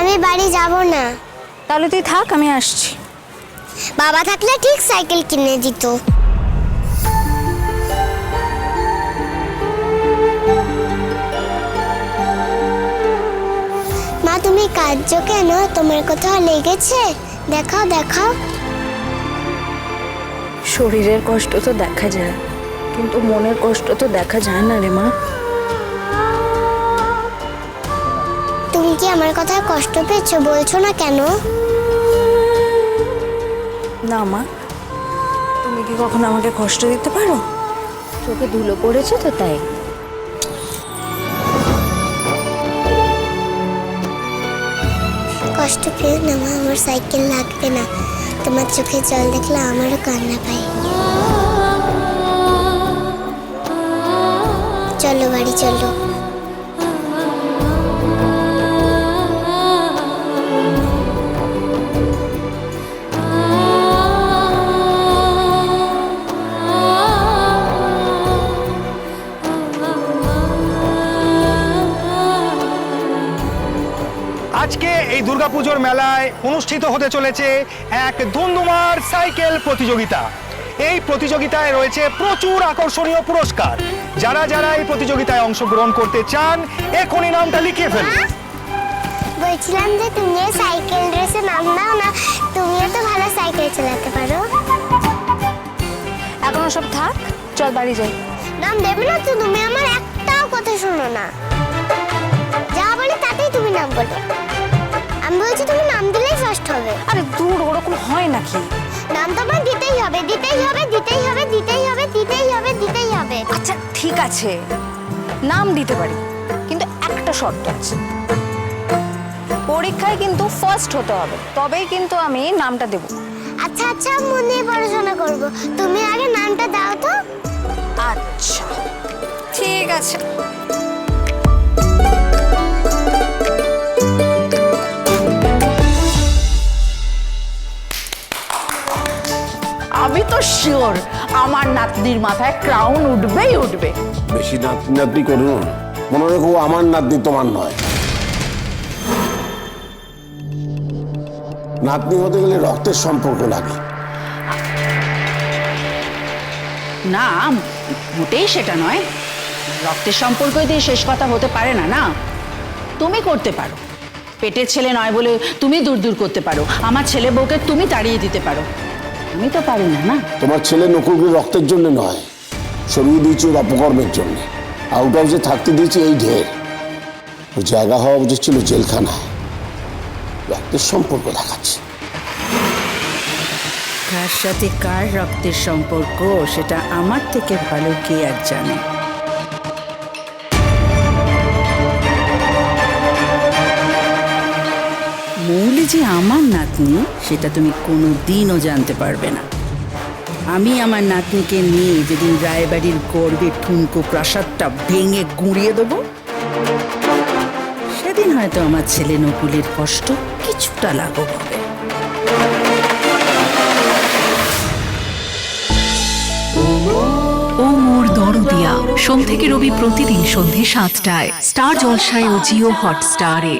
আমি বাড়ি যাব না। তাহলে তুই থাক আমি আসছি। বাবা থাকলে ঠিক সাইকেল কিনে দিত। মা তুমি কাঁদছো কেন? তোমার কোথাও লেগেছে? দেখাও দেখাও। শরীরের কষ্ট তো দেখা যায় কিন্তু মনের কষ্ট তো দেখা যায় না রে মা। তুমি কি আমার কথা কষ্ট পেয়েছ বলছো না কেন? না মা তুমি কি কখনো আমাকে কষ্ট দিতে পারো? চোখে ধুলো পড়েছে তো তাই। কষ্ট পেও না মা আমার সাইকেল লাগবে না। তোমার চোখে জল দেখলে আমারও কান্না পাই চলো বাড়ি চলো। আজকে এই দুর্গাপুজোর মেলায় অনুষ্ঠিত হতে চলেছে এক ধুমধুমার সাইকেল প্রতিযোগিতা। এই প্রতিযোগিতায় রয়েছে প্রচুর আকর্ষণীয় পুরস্কার। যারা যারা এই প্রতিযোগিতায় অংশগ্রহণ করতে চান এখনই নামটা লিখিয়ে ফেলুন। বলছিলাম যে তুমি সাইকেল রেসে নাম দাও না তুমিও তো ভালো সাইকেল চালাতে পারো। এখন সব থাক চল বাড়ি যাই। নাম দেবে না তো তুমি আমার একটাও কথা শোনো না। যা বলে তাতেই তুমি নাম বলো আমি বলছি তুমি নাম দিলেই ফার্স্ট হবে। আরে দূর ওরকম হয় নাকি? নাম তো আমার দিতেই হবে দিতেই হবে দিতেই হবে দিতেই হবে দিতেই হবে দিতেই হবে। আচ্ছা ঠিক আছে। নাম দিতে পারি কিন্তু একটা শর্ত আছে। পরীক্ষায় কিন্তু ফার্স্ট হতে হবে তবেই কিন্তু আমি নামটা দেব। আচ্ছা আচ্ছা মন দিয়ে পড়াশোনা করব। তুমি আগে নামটা দাও তো। আচ্ছা ঠিক আছে। তো শিওর আমার নাতনির মাথায় ক্রাউন উঠবেই উঠবে। বেশি নাতনি নাতনি করো না। মনে রেখো আমার নাতনি তোমার নয়। নাতনি হতে গেলে রক্তের সম্পর্ক লাগে। না মোটেই সেটা নয়। রক্তের সম্পর্ক দিয়ে শেষ কথা হতে পারে না না? তুমি করতে পারো। পেটের ছেলে নয় বলে তুমি দূর দূর করতে পারো। আমার ছেলে বউকে তুমি তাড়িয়ে দিতে পারো। আমি তো পারি না না। তোমার ছেলে নকুলকে রক্তের জন্য নয় সরিয়ে দিয়েছি ওর অপকর্মের জন্য। আউট হাউসে থাকতে দিয়েছি এই ঢের। ওর জায়গা হওয়া উচিত ছিল জেলখানায়। রক্তের সম্পর্ক দেখাচ্ছে। কার সাথে কার রক্তের সম্পর্ক সেটা আমার থেকে ভালো কে আর জানে? যে আমার নাতনি, সেটা তুমি কোনো দিনও জানতে পারবে না। আমি আমার নাতনিকে নিয়ে যেদিন রায়বাড়ির গর্বে ঠুনকো প্রাসাদটা ভেঙে গুঁড়িয়ে দেবো, সেদিন হয়তো আমার ছেলে নকুলের কষ্ট কিছুটা লাঘব হবে। ও মোর সোম থেকে রবি প্রতিদিন সন্ধে সাতটায়, স্টার জলসায় ও জিও হটস্টারে।